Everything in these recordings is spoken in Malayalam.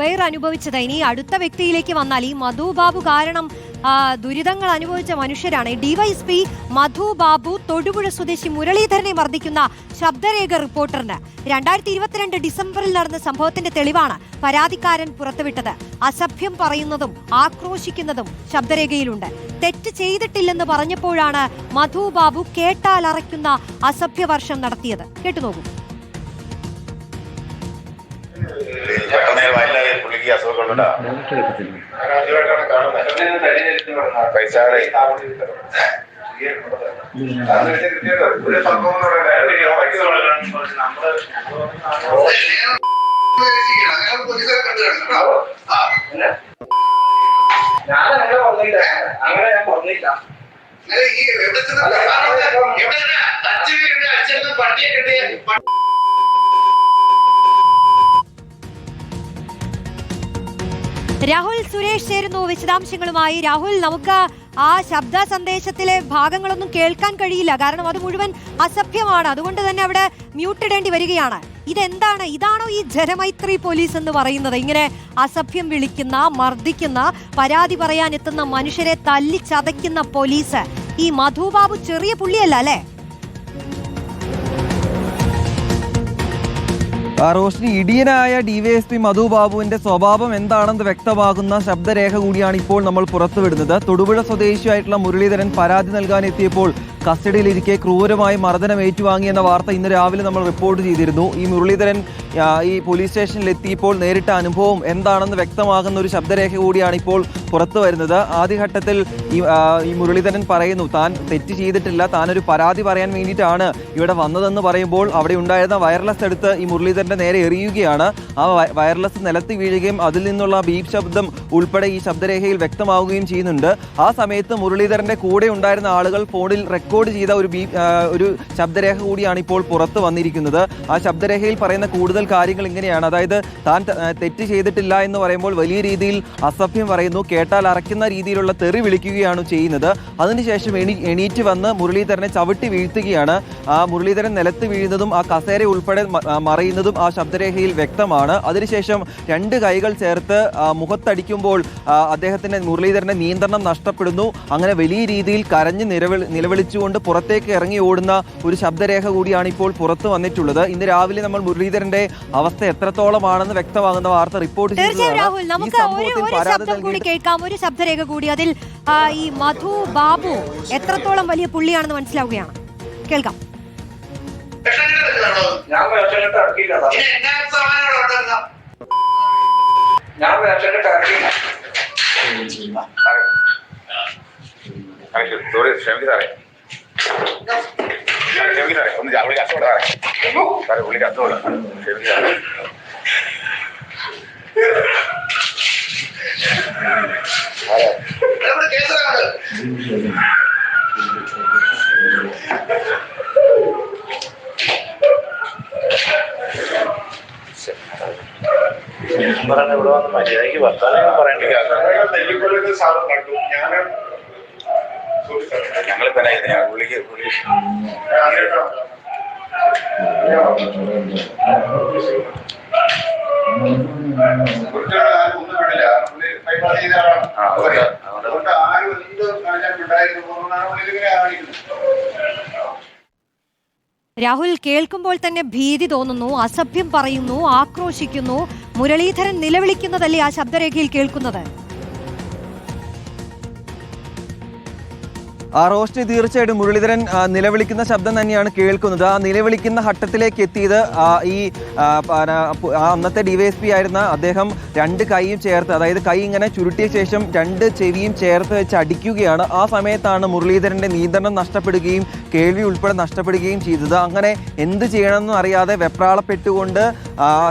വയർ അനുഭവിച്ചത് ഇനി അടുത്ത വ്യക്തിയിലേക്ക് വന്നാൽ ഈ മധു ബാബു കാരണം ദുരിതങ്ങൾ അനുഭവിച്ച മനുഷ്യരാണ്. ഡിവൈഎസ്പി മധു ബാബു തൊടുപുഴ സ്വദേശി മുരളീധരനെ മർദ്ദിക്കുന്ന ശബ്ദരേഖ റിപ്പോർട്ടറിന്. രണ്ടായിരത്തി ഇരുപത്തിരണ്ട് ഡിസംബറിൽ നടന്ന സംഭവത്തിന്റെ തെളിവാണ് പരാതിക്കാരൻ പുറത്തുവിട്ടത്. അസഭ്യം പറയുന്നതും ആക്രോശിക്കുന്നതും ശബ്ദരേഖയിലുണ്ട്. തെറ്റ് ചെയ്തിട്ടില്ലെന്ന് പറഞ്ഞപ്പോഴാണ് മധു ബാബു കേട്ടാൽ അറയ്ക്കുന്ന അസഭ്യവർഷം നടത്തിയത്. കേട്ടുനോക്കൂ പുള്ളിക്ക് അസുഖങ്ങളുണ്ടാ പൈസ ഞാൻ അങ്ങനെ ഞാൻ പറഞ്ഞില്ല രാഹുൽ സുരേഷ് ചേരുന്നു. വിശദാംശങ്ങളുമായി രാഹുൽ നമുക്ക് ആ ശബ്ദ സന്ദേശത്തിലെ ഭാഗങ്ങളൊന്നും കേൾക്കാൻ കഴിയില്ല. കാരണം അത് മുഴുവൻ അസഭ്യമാണ്. അതുകൊണ്ട് തന്നെ അവിടെ മ്യൂട്ട് ഇടേണ്ടി വരികയാണ്. ഇതെന്താണ്? ഇതാണോ ഈ ജനമൈത്രി പോലീസ് എന്ന് പറയുന്നത്? ഇങ്ങനെ അസഭ്യം വിളിക്കുന്ന മർദ്ദിക്കുന്ന പരാതി പറയാൻ എത്തുന്ന മനുഷ്യരെ തല്ലിച്ചതയ്ക്കുന്ന പോലീസ്. ഈ മധുബാബു ചെറിയ പുള്ളിയല്ല അല്ലേ? Roshni ഇടിയനായ D Y S P Madhu ബാബുവിന്റെ സ്വഭാവം എന്താണെന്ന് വ്യക്തമാകുന്ന ശബ്ദരേഖ കൂടിയാണ് ഇപ്പോൾ നമ്മൾ പുറത്തുവിടുന്നത്. തൊടുപുഴ സ്വദേശിയായിട്ടുള്ള മുരളീധരൻ പരാതി നൽകാൻ എത്തിയപ്പോൾ കസ്റ്റഡിയിലിരിക്കെ ക്രൂരമായി മർദ്ദനം ഏറ്റുവാങ്ങിയെന്ന വാർത്ത ഇന്ന് രാവിലെ നമ്മൾ റിപ്പോർട്ട് ചെയ്തിരുന്നു. ഈ മുരളീധരൻ ഈ പോലീസ് സ്റ്റേഷനിൽ എത്തിയപ്പോൾ നേരിട്ട അനുഭവം എന്താണെന്ന് വ്യക്തമാകുന്ന ഒരു ശബ്ദരേഖ കൂടിയാണ് ഇപ്പോൾ പുറത്തു വരുന്നത്. ആദ്യഘട്ടത്തിൽ ഈ മുരളീധരൻ പറയുന്നു താൻ തെറ്റ് ചെയ്തിട്ടില്ല താനൊരു പരാതി പറയാൻ വേണ്ടിയിട്ടാണ് ഇവിടെ വന്നതെന്ന് പറയുമ്പോൾ അവിടെ ഉണ്ടായിരുന്ന വയർലെസ് എടുത്ത് ഈ മുരളീധരന്റെ നേരെ എറിയുകയാണ്. ആ വയർലെസ് നിലത്ത് വീഴുകയും അതിൽ നിന്നുള്ള ബീപ് ശബ്ദം ഉൾപ്പെടെ ഈ ശബ്ദരേഖയിൽ വ്യക്തമാവുകയും ചെയ്യുന്നുണ്ട്. ആ സമയത്ത് മുരളീധരന്റെ കൂടെ ഉണ്ടായിരുന്ന ആളുകൾ ഫോണിൽ റെക്കോർഡ് ചെയ്ത ഒരു ഒരു ശബ്ദരേഖ കൂടിയാണ് ഇപ്പോൾ പുറത്ത് വന്നിരിക്കുന്നത്. ആ ശബ്ദരേഖയിൽ പറയുന്ന കൂടുതൽ കാര്യങ്ങൾ ഇങ്ങനെയാണ്. അതായത് താൻ തെറ്റ് ചെയ്തിട്ടില്ല എന്ന് പറയുമ്പോൾ വലിയ രീതിയിൽ അസഭ്യം പറയുന്നു. കേട്ടാൽ അറയ്ക്കുന്ന രീതിയിലുള്ള തെറി വിളിക്കുകയാണ് ചെയ്യുന്നത്. അതിനുശേഷം എണീ എണീറ്റ് വന്ന് മുരളീധരനെ ചവിട്ടി വീഴ്ത്തുകയാണ്. ആ മുരളീധരൻ നിലത്ത് വീഴുന്നതും ആ കസേര ഉൾപ്പെടെ മറയുന്നതും ആ ശബ്ദരേഖയിൽ വ്യക്തമാണ്. അതിനുശേഷം രണ്ട് കൈകൾ ചേർത്ത് മുഖത്തടിക്കുമ്പോൾ അദ്ദേഹത്തിന്റെ മുരളീധരന്റെ നിയന്ത്രണം നഷ്ടപ്പെടുന്നു. അങ്ങനെ വലിയ രീതിയിൽ കരഞ്ഞ് നിലവിളി നിലവിളിച്ചുകൊണ്ട് പുറത്തേക്ക് ഇറങ്ങി ഓടുന്ന ഒരു ശബ്ദരേഖ കൂടിയാണ് ഇപ്പോൾ പുറത്തു വന്നിട്ടുള്ളത്. ഇന്ന് രാവിലെ നമ്മൾ മുരളീധരന്റെ അവസ്ഥ എത്രത്തോളമാണെന്ന് വ്യക്തമാകുന്ന വാർത്ത റിപ്പോർട്ട് ചെയ്യുന്നു ചെയ്തതാണ്. രാഹുൽ ഈ നമുക്ക് ഒരു ഞാൻ ഒരു ഞാൻ ശബ്ദം കൂടി ഞാൻ കേൾക്കാം. ഒരു ശബ്ദരേഖ കൂടി. അതിൽ ഞാൻ ഈ മധു ബാബു എത്രത്തോളം വലിയ പുള്ളിയാണെന്ന് മനസ്സിലാവുകയാണ്. കേൾക്കാം. ഞാൻ ഞാൻ ഞാൻ ഞാൻ ഞാൻ ഞാൻ ഞാൻ ഞാൻ ഞാൻ സോറി ക്ഷമിക്ക് സാറേ. പറഞ്ഞ ഇവിടെ വന്ന് മര്യാദയ്ക്ക് വർത്താനം പറയണ്ടില്ല ഞങ്ങളിപ്പോ കണ്ടു ചെയ്യുന്നെ? രാഹുൽ കേൾക്കുമ്പോൾ തന്നെ ഭീതി തോന്നുന്നു അസഭ്യം പറയുന്നു ആക്രോശിക്കുന്നു. മുരളീധരൻ നിലവിളിക്കുന്നതല്ലേ ആ ശബ്ദരേഖയിൽ കേൾക്കുന്നത്? ആ റോസ്റ്റ് തീർച്ചയായിട്ടും മുരളീധരൻ നിലവിളിക്കുന്ന ശബ്ദം തന്നെയാണ് കേൾക്കുന്നത്. ആ നിലവിളിക്കുന്ന ഘട്ടത്തിലേക്ക് എത്തിയത് ഈ അന്നത്തെ ഡിവൈഎസ്പി ആയിരുന്ന അദ്ദേഹം രണ്ട് കൈയും ചേർത്ത് അതായത് കൈ ഇങ്ങനെ ചുരുട്ടിയ ശേഷം രണ്ട് ചെവിയും ചേർത്ത് വെച്ച് അടിക്കുകയാണ്. ആ സമയത്താണ് മുരളീധരന്റെ നിയന്ത്രണം നഷ്ടപ്പെടുകയും കേൾവി ഉൾപ്പെടെ നഷ്ടപ്പെടുകയും ചെയ്തത്. അങ്ങനെ എന്ത് ചെയ്യണമെന്നും അറിയാതെ വെപ്രാളപ്പെട്ടുകൊണ്ട്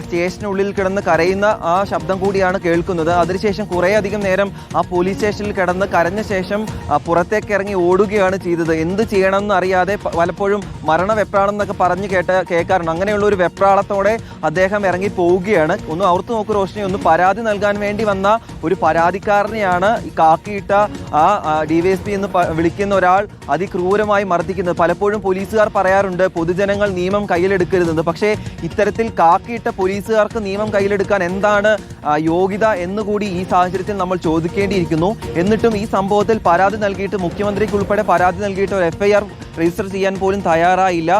സ്റ്റേഷനുള്ളിൽ കിടന്ന് കരയുന്ന ആ ശബ്ദം കൂടിയാണ് കേൾക്കുന്നത്. അതിനുശേഷം കുറേയധികം നേരം ആ പോലീസ് സ്റ്റേഷനിൽ കിടന്ന് കരഞ്ഞ ശേഷം പുറത്തേക്ക് ഇറങ്ങി ഓടുകയാണ് ചെയ്തത്. എന്ത് ചെയ്യണമെന്ന് അറിയാതെ പലപ്പോഴും മരണ വെപ്രാളം എന്നൊക്കെ പറഞ്ഞ് കേട്ട കേൾക്കാറുണ്ട് അങ്ങനെയുള്ള ഒരു വെപ്രാളത്തോടെ അദ്ദേഹം ഇറങ്ങി പോവുകയാണ്. ഒന്ന് ഓർത്തു നോക്കൂ റോഷിനി ഒന്ന് പരാതി നൽകാൻ വേണ്ടി വന്ന ഒരു പരാതിക്കാരനെയാണ് കാക്കിയിട്ട ആ ഡി വൈ എസ് പി എന്ന് വിളിക്കുന്ന ഒരാൾ അതിക്രൂരമായി മർദ്ദിക്കുന്നത്. പലപ്പോഴും പോലീസുകാർ പറയാറുണ്ട് പൊതുജനങ്ങൾ നിയമം കയ്യിലെടുക്കരുതെന്ന്. പക്ഷേ ഇത്തരത്തിൽ കാക്കിയിട്ട പോലീസുകാർക്ക് നിയമം കയ്യിലെടുക്കാൻ എന്താണ് യോഗ്യത എന്നുകൂടി ഈ സാഹചര്യത്തിൽ നമ്മൾ ചോദിക്കേണ്ടിയിരിക്കുന്നു. എന്നിട്ടും ഈ സംഭവത്തിൽ പരാതി നൽകിയിട്ട് മുഖ്യമന്ത്രിക്ക് ഉൾപ്പെടെ പരാതി നൽകിയിട്ട് ഒരു എഫ്ഐആർ രജിസ്റ്റർ ചെയ്യാൻ പോലും തയ്യാറായില്ല.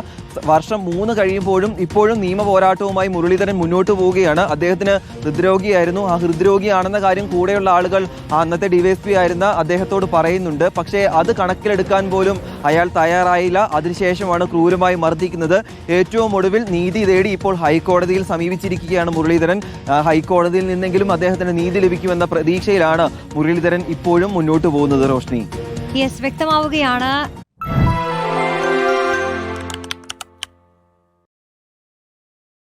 വർഷം മൂന്ന് കഴിയുമ്പോഴും ഇപ്പോഴും നിയമ പോരാട്ടവുമായി മുരളീധരൻ മുന്നോട്ട് പോവുകയാണ്. അദ്ദേഹത്തിന് ഹൃദ്രോഗിയായിരുന്നു. ആ ഹൃദ്രോഗിയാണെന്ന കാര്യം കൂടെയുള്ള ആളുകൾ അന്നത്തെ ഡിവൈഎസ്പി ആയിരുന്ന അദ്ദേഹത്തോട് പറയുന്നുണ്ട്. പക്ഷേ അത് കണക്കിലെടുക്കാൻ പോലും അയാൾ തയ്യാറായില്ല. അതിനുശേഷമാണ് ക്രൂരമായി മർദ്ദിക്കുന്നത്. ഏറ്റവും ഒടുവിൽ നീതി തേടി ഇപ്പോൾ ഹൈക്കോടതിയിൽ സമീപിച്ചിരിക്കുകയാണ് മുരളീധരൻ. ഹൈക്കോടതിയിൽ നിന്നെങ്കിലും അദ്ദേഹത്തിന് നീതി ലഭിക്കുമെന്ന പ്രതീക്ഷയിലാണ് മുരളീധരൻ ഇപ്പോഴും മുന്നോട്ട് പോകുന്നത് റോഷ്നി. യെസ് വ്യക്തമാവുകയാണ്.